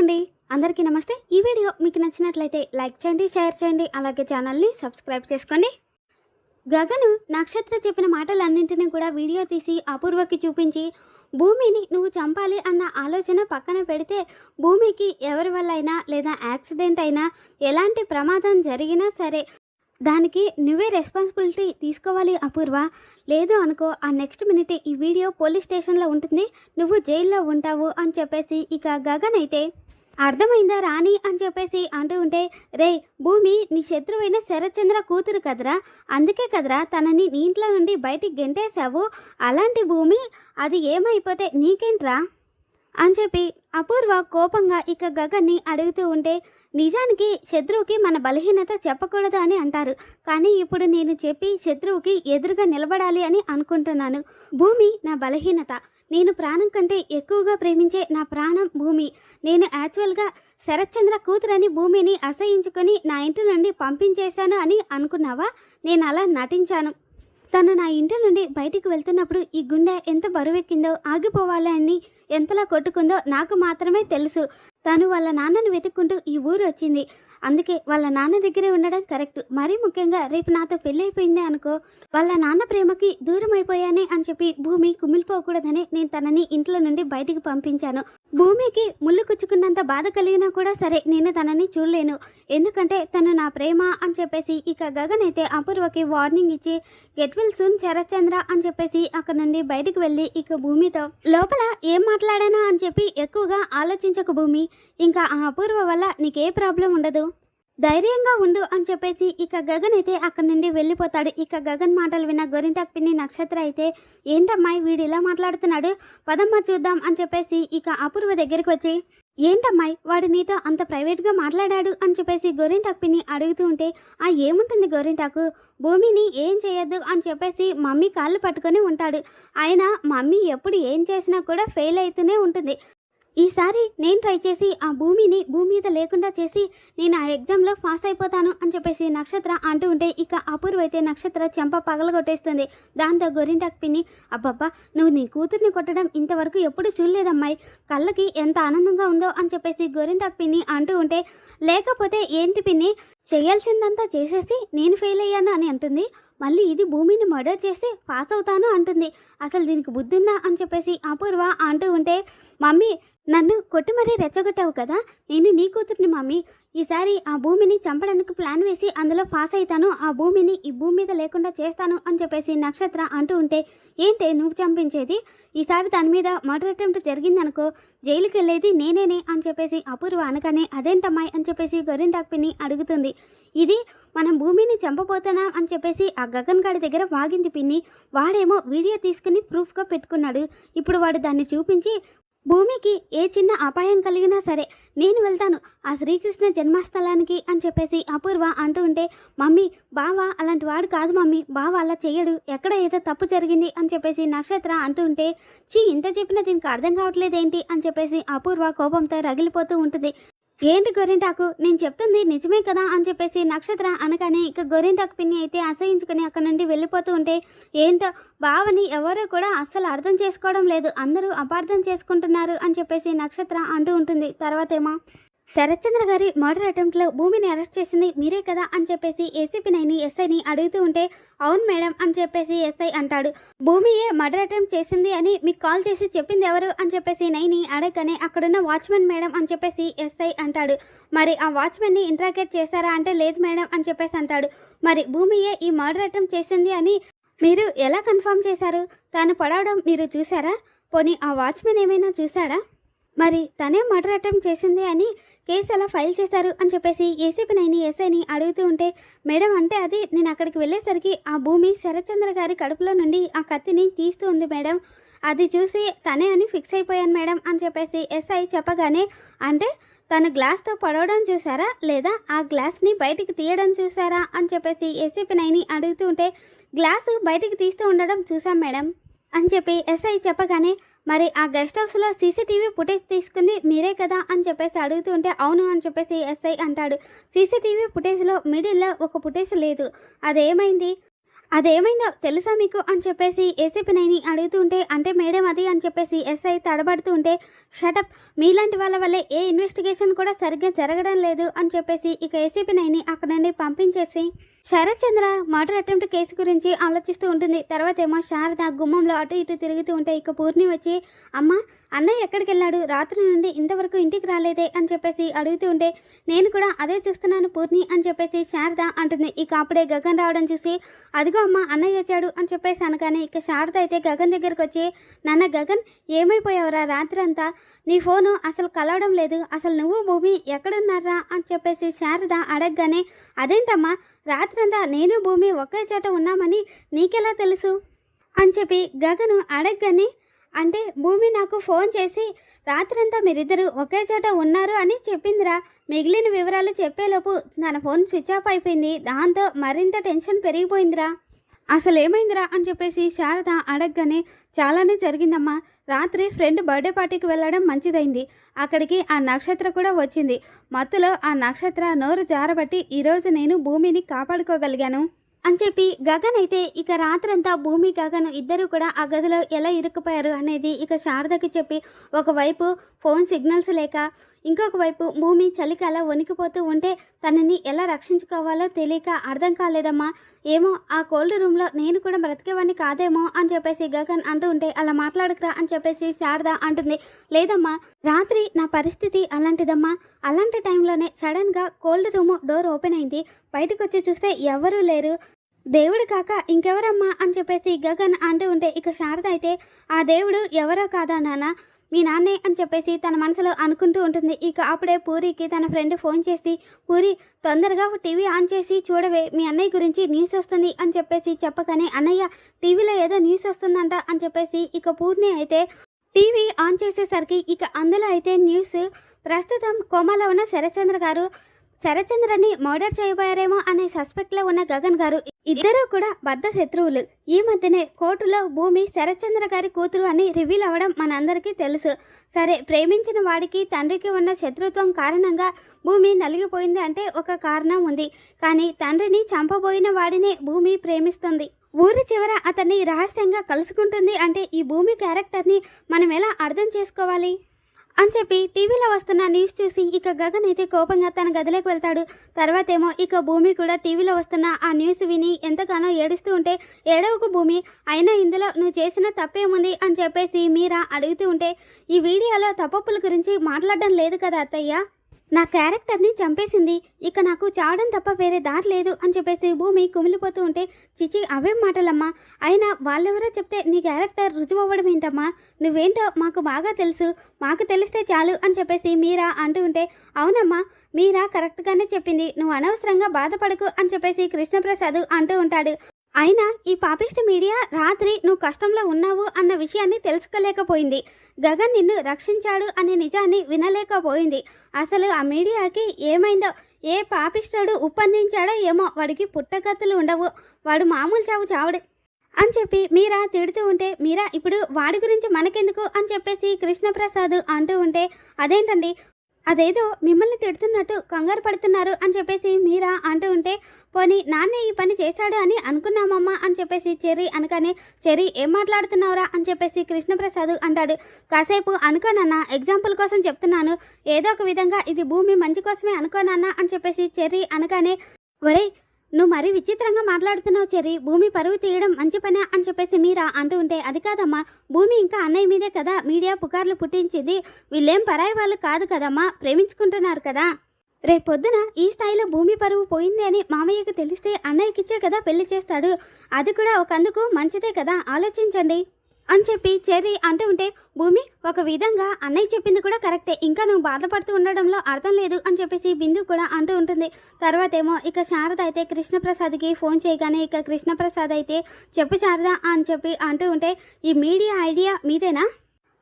చెప్పండి అందరికీ నమస్తే. ఈ వీడియో మీకు నచ్చినట్లయితే లైక్ చేయండి షేర్ చేయండి అలాగే ఛానల్ని సబ్స్క్రైబ్ చేసుకోండి. గగను నక్షత్ర చెప్పిన మాటలన్నింటినీ కూడా వీడియో తీసి అపూర్వకి చూపించి భూమిని నువ్వు చంపాలి అన్న ఆలోచన పక్కన పెడితే భూమికి ఎవరి వల్ల అయినా లేదా యాక్సిడెంట్ అయినా ఎలాంటి ప్రమాదం జరిగినా సరే దానికి నువ్వే రెస్పాన్సిబిలిటీ తీసుకోవాలి అపూర్వ. లేదు అనుకో ఆ నెక్స్ట్ మినిట్ ఈ వీడియో పోలీస్ స్టేషన్లో ఉంటుంది నువ్వు జైల్లో ఉంటావు అని చెప్పేసి ఇక గగన్ అయితే అర్థమైందా రాణి? అని చెప్పేసి అంటూ ఉంటే రే భూమి నీ శత్రువైన శరత్చంద్ర కూతురు కదరా? అందుకే కదరా తనని నీ ఇంట్లో నుండి బయటికి గెంటేశావు? అలాంటి భూమి అది ఏమైపోతే నీకేంట్రా? అని చెప్పి అపూర్వ కోపంగా ఇక గగన్ని అడుగుతూ ఉంటే నిజానికి శత్రువుకి మన బలహీనత చెప్పకూడదు అని అంటారు. కానీ ఇప్పుడు నేను చెప్పి శత్రువుకి ఎదురుగా నిలబడాలి అని అనుకుంటున్నాను. భూమి నా బలహీనత. నేను ప్రాణం కంటే ఎక్కువగా ప్రేమించే నా ప్రాణం భూమి. నేను యాక్చువల్గా శరత్చంద్ర కూతురని భూమిని అసహించుకొని నా ఇంటి నుండి పంపించేశాను అని అనుకున్నావా? నేను అలా నటించాను. తను నా ఇంటి నుండి బయటికి వెళ్తున్నప్పుడు ఈ గుండె ఎంత బరువెక్కిందో ఆగిపోవాలని ఎంతలా కొట్టుకుందో నాకు మాత్రమే తెలుసు. తను వాళ్ళ నాన్నను వెతుక్కుంటూ ఈ ఊరు వచ్చింది. అందుకే వాళ్ళ నాన్న దగ్గరే ఉండడం కరెక్ట్. మరీ ముఖ్యంగా రేపు నాతో పెళ్ళైపోయిందే అనుకో. వాళ్ళ నాన్న ప్రేమకి దూరం అయిపోయానే అని చెప్పి భూమి కుమిలిపోకూడదని నేను తనని ఇంట్లో నుండి బయటికి పంపించాను. భూమికి ముళ్ళు కుచ్చుకున్నంత బాధ కలిగినా కూడా సరే నేను తనని చూడలేను. ఎందుకంటే తను నా ప్రేమ అని చెప్పేసి ఇక గగన్ అయితే అపూర్వకి వార్నింగ్ ఇచ్చి గెట్ విల్ సూన్ శరత్చంద్ర అని చెప్పేసి అక్కడ నుండి బయటికి వెళ్ళి ఇక భూమితో లోపల ఏం మాట్లాడానా అని చెప్పి ఎక్కువగా ఆలోచించక భూమి. ఇంకా ఆ అపూర్వ వల్ల నీకే ప్రాబ్లం ఉండదు. ధైర్యంగా ఉండు అని చెప్పేసి ఇక గగన్ అయితే అక్కడి నుండి వెళ్ళిపోతాడు. ఇక గగన్ మాటలు విన్న గొరింటాక్ పిన్ని నక్షత్ర అయితే ఏంటమ్మాయి వీడు ఇలా మాట్లాడుతున్నాడు? పదమ్మ చూద్దాం అని చెప్పేసి ఇక అపూర్వ దగ్గరికి వచ్చి ఏంటమ్మాయి వాడు నీతో అంత ప్రైవేట్గా మాట్లాడాడు? అని చెప్పేసి గోరింటాక్ పిన్ని అడుగుతూ ఉంటే ఆ ఏముంటుంది గోరింటాకు? భూమిని ఏం చేయొద్దు? అని చెప్పేసి మమ్మీ కాళ్ళు పట్టుకొని ఉంటాడు. ఆయన మమ్మీ ఎప్పుడు ఏం చేసినా కూడా ఫెయిల్ అవుతూనే ఉంటుంది. ఈసారి నేను ట్రై చేసి ఆ భూమిని భూమి మీద లేకుండా చేసి నేను ఆ ఎగ్జామ్లో పాస్ అయిపోతాను అని చెప్పేసి నక్షత్ర అంటూ ఉంటే ఇక అపూర్వ అయితే నక్షత్ర చెంప పగలగొట్టేస్తుంది. దాంతో గొరింటాకు పిన్ని అబ్బబ్బా నువ్వు నీ కూతుర్ని కొట్టడం ఇంతవరకు ఎప్పుడు చూడలేదమ్మాయి. కళ్ళకి ఎంత ఆనందంగా ఉందో అని చెప్పేసి గొరింటాకు పిన్ని అంటూ ఉంటే లేకపోతే ఏంటి పిన్ని? చేయాల్సిందంతా చేసేసి నేను ఫెయిల్ అయ్యాను అని అంటుంది. మళ్ళీ ఇది భూమిని మర్డర్ చేసి పాస్ అవుతాను అంటుంది. అసలు దీనికి బుద్ధిందా? అని చెప్పేసి అపూర్వ అంటూ ఉంటే మమ్మీ నన్ను కొట్టుమరీ రెచ్చగొట్టావు కదా? నేను నీ కూతుర్ని మమ్మీ ఈసారి ఆ భూమిని చంపడానికి ప్లాన్ వేసి అందులో పాస్ అవుతాను ఆ భూమిని ఈ భూమి మీద లేకుండా చేస్తాను అని చెప్పేసి నక్షత్ర అంటూ ఉంటే ఏంటే నువ్వు చంపించేది? ఈసారి దాని మీద మర్డర్ అటెంప్ట్ జరిగిందనుకో జైలుకి వెళ్ళేది నేనేనే అని చెప్పేసి అపూర్వ అనగానే అదేంటమ్మాయి అని చెప్పేసి గొరింటాక్ పిన్ని అడుగుతుంది. ఇది మనం భూమిని చంపబోతున్నాం అని చెప్పేసి ఆ గగన్ గాడి దగ్గర వాగింది పిన్ని. వాడేమో వీడియో తీసుకుని ప్రూఫ్గా పెట్టుకున్నాడు. ఇప్పుడు వాడు దాన్ని చూపించి భూమికి ఏ చిన్న అపాయం కలిగినా సరే నేను వెళ్తాను. ఆ శ్రీకృష్ణ జన్మస్థలానికి అని చెప్పేసి అపూర్వ అంటూ ఉంటే మమ్మీ బావ అలాంటి వాడు కాదు మమ్మీ. బావ అలా చెయ్యడు. ఎక్కడ ఏదో తప్పు జరిగింది? అని చెప్పేసి నక్షత్ర అంటూ ఉంటే చీ ఇంత చెప్పినా దీనికి అర్థం కావట్లేదేంటి? అని చెప్పేసి అపూర్వ కోపంతో రగిలిపోతూ ఉంటుంది. ఏంటి గొరింటాకు? నేను చెప్తుంది నిజమే కదా అని చెప్పేసి నక్షత్ర అనగానే ఇక గొరింటాకు పిన్ని అయితే అసహించుకుని అక్కడ నుండి వెళ్ళిపోతూ ఉంటే ఏంటో బావని ఎవరూ కూడా అస్సలు అర్థం చేసుకోవడం లేదు. అందరూ అపార్థం చేసుకుంటున్నారు అని చెప్పేసి నక్షత్ర అంటూ ఉంటుంది. తర్వాతేమో శరత్చంద్ర గారి మర్డర్ అటెంప్ట్లో భూమిని అరెస్ట్ చేసింది మీరే కదా అని చెప్పేసి ఏసీపీ నైని ఎస్ఐని అడుగుతూ ఉంటే అవును మేడం అని చెప్పేసి ఎస్ఐ అంటాడు. భూమియే మర్డర్ అటెంప్ట్ చేసింది అని మీకు కాల్ చేసి చెప్పింది ఎవరు అని చెప్పేసి నైని అడగగానే అక్కడున్న వాచ్మెన్ మేడం అని చెప్పేసి ఎస్ఐ అంటాడు. మరి ఆ వాచ్మెన్ని ఇంట్రాగేట్ చేశారా అంటే లేదు మేడం అని చెప్పేసి అంటాడు. మరి భూమియే ఈ మర్డర్ అటెంప్ట్ చేసింది అని మీరు ఎలా కన్ఫర్మ్ చేశారు? తాను పడవడం మీరు చూసారా పోనీ ఆ వాచ్మెన్ ఏమైనా చూసాడా మరి తనే మర్డర్ అటెంప్ట్ చేసింది అని కేసు ఎలా ఫైల్ చేశారు అని చెప్పేసి ఏసీపీ నైని ఎస్ఐని అడుగుతూ ఉంటే మేడం అంటే అది నేను అక్కడికి వెళ్ళేసరికి ఆ భూమి శరత్చంద్ర గారి కడుపులో నుండి ఆ కత్తిని తీస్తూ ఉంది మేడం. అది చూసి తనే అని ఫిక్స్ అయిపోయాను మేడం అని చెప్పేసి ఎస్ఐ చెప్పగానే అంటే తను గ్లాస్తో పడవడం చూసారా? లేదా ఆ గ్లాస్ని బయటికి తీయడం చూసారా? అని చెప్పేసి ఏసీపీ నైని అడుగుతూ ఉంటే గ్లాసు బయటికి తీస్తూ ఉండడం చూసాం మేడం అని చెప్పి ఎస్ఐ చెప్పగానే మరి ఆ గెస్ట్ హౌస్లో సీసీటీవీ ఫుటేజ్ తీసుకుంది మీరే కదా అని చెప్పేసి అడుగుతూ ఉంటే అవును అని చెప్పేసి ఎస్ఐ అంటాడు. సీసీటీవీ ఫుటేజ్లో మిడిల్లో ఒక ఫుటేజ్ లేదు. అదేమైంది? అదేమైందో తెలుసా మీకు అని చెప్పేసి ఏసీపీ నైని అడుగుతుంటే అంటే మేడం అది అని చెప్పేసి ఎస్ఐ తడబడుతూ ఉంటే షటప్ మీలాంటి వాళ్ళ వల్లే ఏ ఇన్వెస్టిగేషన్ కూడా సరిగ్గా జరగడం లేదు అని చెప్పేసి ఇక ఏసీపీ నైని అక్కడ నుండి పంపించేసి Sharath Chandra murder attempt case గురించి ఆలోచిస్తూ ఉంటుంది. తర్వాత ఏమో శారద గుమ్మంలో అటు ఇటు తిరుగుతూ ఉంటే ఇక పూర్ణి వచ్చి అమ్మ అన్నయ్య ఎక్కడికి వెళ్ళాడు? రాత్రి నుండి ఇంతవరకు ఇంటికి రాలేదే అని చెప్పేసి అడుగుతూ ఉంటే నేను కూడా అదే చూస్తున్నాను పూర్ణి అని చెప్పేసి శారద అంటుంది. ఇక అప్పుడే గగన్ రావడం చూసి అదిగో అమ్మ అన్నయ్య వచ్చాడు అని చెప్పేసి అనగానే ఇక శారద అయితే గగన్ దగ్గరికి వచ్చి నాన్న గగన్ ఏమైపోయావురా రాత్రి అంతా నీ ఫోను అసలు కలవడం లేదు. అసలు నువ్వు భూమి ఎక్కడున్నారా? అని చెప్పేసి శారద అడగగానే అదేంటమ్మా? రాత్రంతా నేను భూమి ఒకే చోట ఉన్నామని నీకెలా తెలుసు? అని చెప్పి గగను అడగగానే అంటే భూమి నాకు ఫోన్ చేసి రాత్రంతా మీరిద్దరూ ఒకే చోట ఉన్నారు అని చెప్పిందిరా. మిగిలిన వివరాలు చెప్పేలోపు తన ఫోన్ స్విచ్ ఆఫ్ అయిపోయింది. దాంతో మరింత టెన్షన్ పెరిగిపోయిందిరా. అసలు ఏమైందిరా అని చెప్పేసి శారద అడగగానే చాలానే జరిగిందమ్మా. రాత్రి ఫ్రెండ్ బర్త్డే పార్టీకి వెళ్ళడం మంచిదైంది. అక్కడికి ఆ నక్షత్ర కూడా వచ్చింది. మత్తులో ఆ నక్షత్ర నోరు జారబట్టి ఈరోజు నేను భూమిని కాపాడుకోగలిగాను. అని చెప్పి గగన్ అయితే ఇక రాత్రంతా భూమి గగన్ ఇద్దరు కూడా ఆ గదిలో ఎలా ఇరుక్కుపోయారు అనేది ఇక శారదకి చెప్పి ఒకవైపు ఫోన్ సిగ్నల్స్ లేక ఇంకొక వైపు భూమి చలికాల వణికిపోతూ ఉంటే తనని ఎలా రక్షించుకోవాలో తెలియక అర్థం కాలేదమ్మా. ఏమో ఆ కోల్డ్ రూమ్లో నేను కూడా బ్రతికేవాడిని కాదేమో అని చెప్పేసి గగన్ అంటూ ఉంటే అలా మాట్లాడకురా అని చెప్పేసి శారద అంటుంది. లేదమ్మా రాత్రి నా పరిస్థితి అలాంటిదమ్మా. అలాంటి టైంలోనే సడన్గా కోల్డ్ రూమ్ డోర్ ఓపెన్ అయింది. బయటకు వచ్చి చూస్తే ఎవరూ లేరు. దేవుడు కాక ఇంకెవరమ్మా అని చెప్పేసి గగన్ అంటూ ఉంటే ఇక శారద అయితే ఆ దేవుడు ఎవరో కాదా నాన్న? మీ నాన్నే? అని చెప్పేసి తన మనసులో అనుకుంటూ ఉంటుంది. ఇక అప్పుడే పూరికి తన ఫ్రెండ్ ఫోన్ చేసి పూరి తొందరగా టీవీ ఆన్ చేసి చూడవే మీ అన్నయ్య గురించి న్యూస్ వస్తుంది అని చెప్పేసి చెప్పగానే అన్నయ్య టీవీలో ఏదో న్యూస్ వస్తుందంట అని చెప్పేసి ఇక పూర్ణి అయితే టీవీ ఆన్ చేసేసరికి ఇక అందులో అయితే న్యూస్ ప్రస్తుతం కోమాలో ఉన్న శరచంద్ర గారు శరచంద్రని మర్డర్ చేయబోయారేమో అనే సస్పెక్ట్లో ఉన్న గగన్ గారు ఇద్దరూ కూడా బద్ద శత్రువులు. ఈ మధ్యనే కోర్టులో భూమి శరచంద్ర గారి కూతురు అని రివీల్ అవ్వడం మనందరికీ తెలుసు. సరే ప్రేమించిన వాడికి తండ్రికి ఉన్న శత్రుత్వం కారణంగా భూమి నలిగిపోయింది అంటే ఒక కారణం ఉంది. కానీ తండ్రిని చంపబోయిన వాడినే భూమి ప్రేమిస్తుంది. ఊరి చివర అతన్ని రహస్యంగా కలుసుకుంటుంది అంటే ఈ భూమి క్యారెక్టర్ని మనం ఎలా అర్థం చేసుకోవాలి? అని చెప్పి టీవీలో వస్తున్న న్యూస్ చూసి ఇక గగన్ అయితే కోపంగా తన గదిలోకి వెళ్తాడు. తర్వాత ఏమో ఇక భూమి కూడా టీవీలో వస్తున్న ఆ న్యూస్ విని ఎంతగానో ఏడుస్తూ ఉంటే ఏడవకు భూమి అయినా ఇందులో నువ్వు చేసిన తప్పేముంది అని చెప్పేసి మీరా అడుగుతూ ఉంటే ఈ వీడియోలో తప్పప్పుల గురించి మాట్లాడడం లేదు కదా అత్తయ్య? నా క్యారెక్టర్ని చంపేసింది. ఇక నాకు చావడం తప్ప వేరే దారి లేదు అని చెప్పేసి భూమి కుమిలిపోతూ ఉంటే చిచి అవే మాటలమ్మా. అయినా వాళ్ళెవరో చెప్తే నీ క్యారెక్టర్ రుజువు అవ్వడం ఏంటమ్మా? నువ్వేంటో మాకు బాగా తెలుసు. మాకు తెలిస్తే చాలు అని చెప్పేసి మీరా అంటూ ఉంటే అవునమ్మా మీరా కరెక్ట్గానే చెప్పింది. నువ్వు అనవసరంగా బాధపడకు అని చెప్పేసి కృష్ణప్రసాద్ అంటూ ఉంటాడు. అయినా ఈ పాపిస్ట్ మీడియా రాత్రి నువ్వు కష్టంలో ఉన్నావు అన్న విషయాన్ని తెలుసుకోలేకపోయింది. గగన్ నిన్ను రక్షించాడు అనే నిజాన్ని వినలేకపోయింది. అసలు ఆ మీడియాకి ఏమైందో ఏ పాపిస్టుడు ఉప్పందించాడో ఏమో వాడికి పుట్టగతులు ఉండవు. వాడు మామూలు చావు చావుడు అని చెప్పి మీరా తిడుతూ ఉంటే మీరా ఇప్పుడు వాడి గురించి మనకెందుకు? అని చెప్పేసి కృష్ణప్రసాద్ అంటూ ఉంటే అదేంటండి? అదేదో మిమ్మల్ని తిడుతున్నట్టు కంగారు పడుతున్నారు అని చెప్పేసి మీరా అంటూ ఉంటే పోనీ నాన్నే ఈ పని చేశాడు అని అనుకున్నామమ్మా అని చెప్పేసి చెర్రీ అనగానే చెర్రీ ఏం మాట్లాడుతున్నావురా అని చెప్పేసి కృష్ణప్రసాద్ అంటాడు. కాసేపు అనుకోనన్న ఎగ్జాంపుల్ కోసం చెప్తున్నాను. ఏదో ఒక విధంగా ఇది భూమి మంచి కోసమే అనుకోనన్నా అని చెప్పేసి చెర్రీ అనగానే ఒరే నువ్వు మరీ విచిత్రంగా మాట్లాడుతున్నావు చెర్రీ. భూమి పరువు తీయడం మంచి పనే అని చెప్పేసి మీరా అంటూ ఉంటే అది కాదమ్మా. భూమి ఇంకా అన్నయ్య మీదే కదా. మీడియా పుకార్లు పుట్టించింది. వీళ్ళేం పరాయి వాళ్ళు కాదు కదమ్మా. ప్రేమించుకుంటున్నారు కదా. రేపొద్దున ఈ స్థాయిలో భూమి పరువు పోయింది అని మామయ్యకి తెలిస్తే అన్నయ్యకిచ్చే కదా పెళ్ళి చేస్తాడు. అది కూడా ఒకందుకు మంచిదే కదా. ఆలోచించండి. అని చెప్పి చెర్రీ అంటూ ఉంటే భూమి ఒక విధంగా అన్నయ్య చెప్పింది కూడా కరెక్టే. ఇంకా నువ్వు బాధపడుతూ ఉండడంలో అర్థం లేదు అని చెప్పేసి బిందు కూడా అంటూ ఉంటుంది. తర్వాత ఏమో ఇక శారద అయితే కృష్ణప్రసాద్కి ఫోన్ చేయగానే ఇక కృష్ణప్రసాద్ అయితే చెప్పు శారద అని చెప్పి అంటూ ఉంటే ఈ మీడియా ఐడియా మీదేనా?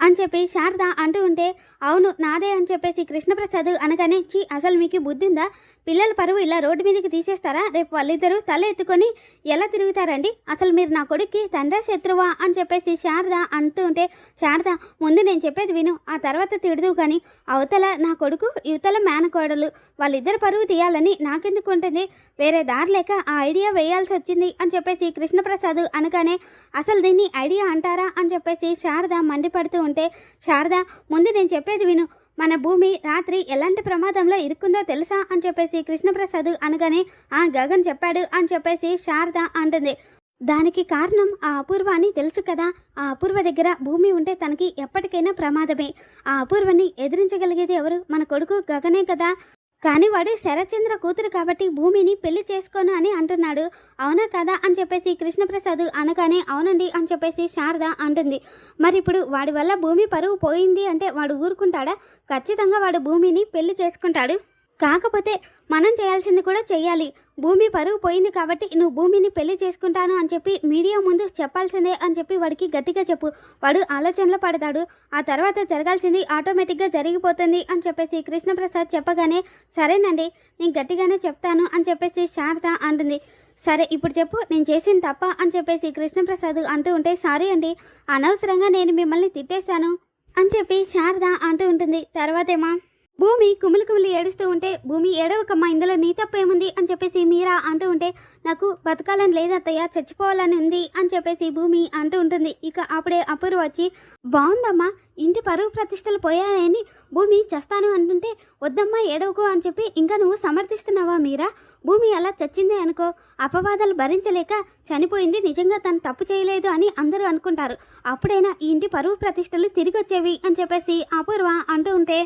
అని చెప్పి శారద అంటూ ఉంటే అవును నాదే అని చెప్పేసి కృష్ణప్రసాద్ అనగానే చి అసలు మీకు బుద్ధి ఉందా పిల్లల పరువు ఇలా రోడ్డు మీదకి తీసేస్తారా? రేపు వాళ్ళిద్దరూ తల ఎత్తుకొని ఎలా తిరుగుతారండి? అసలు మీరు నా కొడుక్కి తండ్రి శత్రువా? అని చెప్పేసి శారద అంటూ ఉంటే శారద ముందు నేను చెప్పేది విను ఆ తర్వాత తిడదు కానీ అవతల నా కొడుకు యువతల మేనకోడలు వాళ్ళిద్దరు పరువు తీయాలని నాకెందుకు ఉంటుంది? వేరే దారి లేక ఆ ఐడియా వేయాల్సి వచ్చింది అని చెప్పేసి కృష్ణప్రసాద్ అనగానే అసలు దీన్ని ఐడియా అంటారా? అని చెప్పేసి శారద మండిపడుతూ ఉంటే శారద ముందు నేను చెప్పేది విను. మన భూమి రాత్రి ఎలాంటి ప్రమాదంలో ఇరుక్కుందో తెలుసా? అని చెప్పేసి కృష్ణప్రసాద్ అనగానే ఆ గగన్ చెప్పాడు అని చెప్పేసి శారద అంటుంది. దానికి కారణం ఆ అపూర్వ అని తెలుసు కదా. ఆ అపూర్వ దగ్గర భూమి ఉంటే తనకి ఎప్పటికైనా ప్రమాదమే. ఆ అపూర్వని ఎదిరించగలిగేది ఎవరు? మన కొడుకు గగనే కదా. కానీ వాడు శరచంద్ర కూతురు కాబట్టి భూమిని పెళ్ళి చేసుకోను అని అంటున్నాడు. అవునా కదా అని చెప్పేసి కృష్ణప్రసాద్ అనగానే అవునండి అని చెప్పేసి శారద అంటుంది. మరి ఇప్పుడు వాడి వల్ల భూమి పరువు పోయింది అంటే వాడు ఊరుకుంటాడా? ఖచ్చితంగా వాడు భూమిని పెళ్ళి చేసుకుంటాడు. కాకపోతే మనం చేయాల్సింది కూడా చెయ్యాలి. భూమి పరువు పోయింది కాబట్టి నువ్వు భూమిని పెళ్ళి చేసుకుంటాను అని చెప్పి మీడియా ముందు చెప్పాల్సిందే అని చెప్పి వాడికి గట్టిగా చెప్పు. వాడు ఆలోచనలో పడతాడు. ఆ తర్వాత జరగాల్సింది ఆటోమేటిక్గా జరిగిపోతుంది అని చెప్పేసి కృష్ణప్రసాద్ చెప్పగానే సరేనండి నేను గట్టిగానే చెప్తాను అని చెప్పేసి శారద అంటుంది. సరే ఇప్పుడు చెప్పు నేను చేసింది తప్ప అని చెప్పేసి కృష్ణప్రసాద్ అంటూ ఉంటే సారీ అండి అనవసరంగా నేను మిమ్మల్ని తిట్టేశాను అని చెప్పి శారద అంటూ ఉంటుంది. తర్వాతేమో భూమి కుమిలి కుమిలి ఏడుస్తూ ఉంటే భూమి ఏడవకమ్మా ఇందులో నీ తప్పేముంది అని చెప్పేసి మీరా అంటూ ఉంటే నాకు బతకాలని లేదత్తయ్య చచ్చిపోవాలని ఉంది అని చెప్పేసి భూమి అంటూ ఉంటుంది. ఇక అప్పుడే అపూర్వ వచ్చి బాగుందమ్మా ఇంటి పరువు ప్రతిష్టలు పోయాయని భూమి చేస్తాను అంటుంటే వద్దమ్మా ఏడవకు అని చెప్పి ఇంకా నువ్వు సమర్థిస్తున్నావా మీరా? భూమి అలా చచ్చిందే అనుకో అపవాదాలు భరించలేక చనిపోయింది నిజంగా తను తప్పు చేయలేదు అని అందరూ అనుకుంటారు. అప్పుడైనా ఈ ఇంటి పరువు ప్రతిష్టలు తిరిగి వచ్చేవి అని చెప్పేసి అపూర్వ అంటూ ఉంటే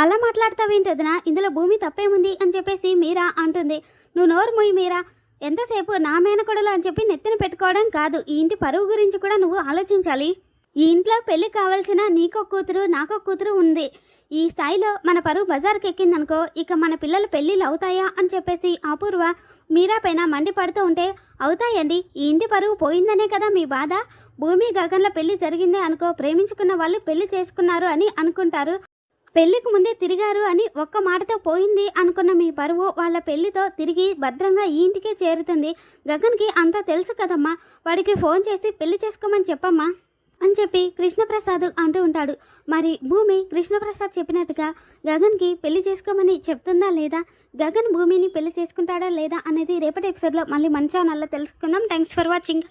అలా మాట్లాడతావేంటి వదినా? ఇందులో భూమి తప్పేముంది అని చెప్పేసి మీరా అంటుంది. నువ్వు నోరు ముయ్యి మీరా. ఎంతసేపు నా మేనకొడలు అని చెప్పి నెత్తిన పెట్టుకోవడం కాదు. ఈ ఇంటి పరువు గురించి కూడా నువ్వు ఆలోచించాలి. ఈ ఇంట్లో పెళ్ళి కావాల్సిన నీకో కూతురు నాకో కూతురు ఉంది. ఈ స్థాయిలో మన పరువు బజార్కి ఎక్కిందనుకో ఇక మన పిల్లల పెళ్ళిళ్ళు అవుతాయా అని చెప్పేసి అపూర్వ మీరా పైన మండిపడుతూ ఉంటే అవుతాయండి. ఈ ఇంటి పరువు పోయిందనే కదా మీ బాధ? భూమి గగన్ల పెళ్ళి జరిగిందే అనుకో ప్రేమించుకున్న వాళ్ళు పెళ్ళి చేసుకున్నారు అని అనుకుంటారు. పెళ్ళికి ముందే తిరిగారు అని ఒక్క మాటతో పోయింది అనుకున్న మీ పరువు వాళ్ళ పెళ్ళితో తిరిగి భద్రంగా ఈ ఇంటికే చేరుతుంది. గగన్కి అంతా తెలుసు కదమ్మా. వాడికి ఫోన్ చేసి పెళ్ళి చేసుకోమని చెప్పమ్మా అని చెప్పి కృష్ణప్రసాద్ అంటూ ఉంటాడు. మరి భూమి కృష్ణప్రసాద్ చెప్పినట్టుగా గగన్కి పెళ్ళి చేసుకోమని చెప్తుందా లేదా? గగన్ భూమిని పెళ్ళి చేసుకుంటాడా లేదా అనేది రేపటి ఎపిసోడ్లో మళ్ళీ మంచి ఛానల్లో తెలుసుకుందాం. Thanks for watching